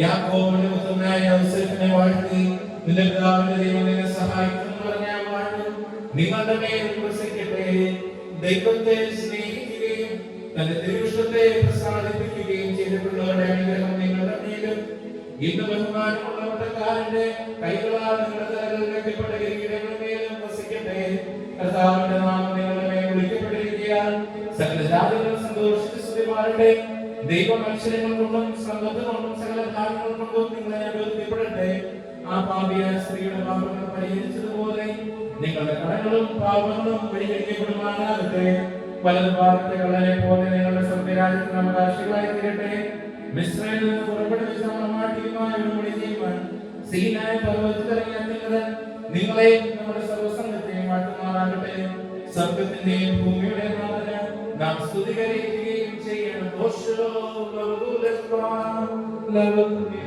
യാക്കോബിന്റെ പുത്രനായ വാഴ്ത്തി നിന്റെ പിതാവിന്റെ സഹായിക്കുന്നു പറഞ്ഞ വാഴ്വ് നിങ്ങളുടെ മേൽ ദൈവത്തെ സ്നേഹിക്കുകയും തന്റെ തിരുവിഷ്ടത്തെ പ്രസാദിപ്പിക്കുകയും ചെയ്തിട്ടുള്ളവരുടെ അനുഗ്രഹം നിങ്ങളുടെ മേലും. ഇന്ന് കൈകളാൽ നിങ്ങളുടെ തലകൾ കെട്ടിപ്പെട്ട കിരീടങ്ങളുടെ മേലും വസിക്കട്ടെ കർത്താവിന്റെ നാമം നിങ്ങളുടെ മേൽ സകല ജാതികളും സന്തോഷിച്ച് സ്തുതിമാരുടെ ദൈവം മത്സരങ്ങൾ കൊണ്ടും സമ്പത്ത് കൊണ്ടും സകല ഭാഗങ്ങൾ കൊണ്ടും നിങ്ങളെ അനുവദിക്കപ്പെടട്ടെ ആ പാപിയായ സ്ത്രീയുടെ പാപങ്ങൾ പരിഹരിച്ചതുപോലെ നിങ്ങളുടെ കടങ്ങളും പാപങ്ങളും പരിഹരിക്കപ്പെടുവാനാകട്ടെ വലതു കള്ളനെ പോലെ നിങ്ങളുടെ സത്യരാജ്യത്തിന് അവകാശികളായി തീരട്ടെ. നിങ്ങളെ നമ്മുടെ ഭൂമിയുടെ നാഥന് നാം സ്തുതി Moshe, Lord, Lord, Lord, Lord, Lord,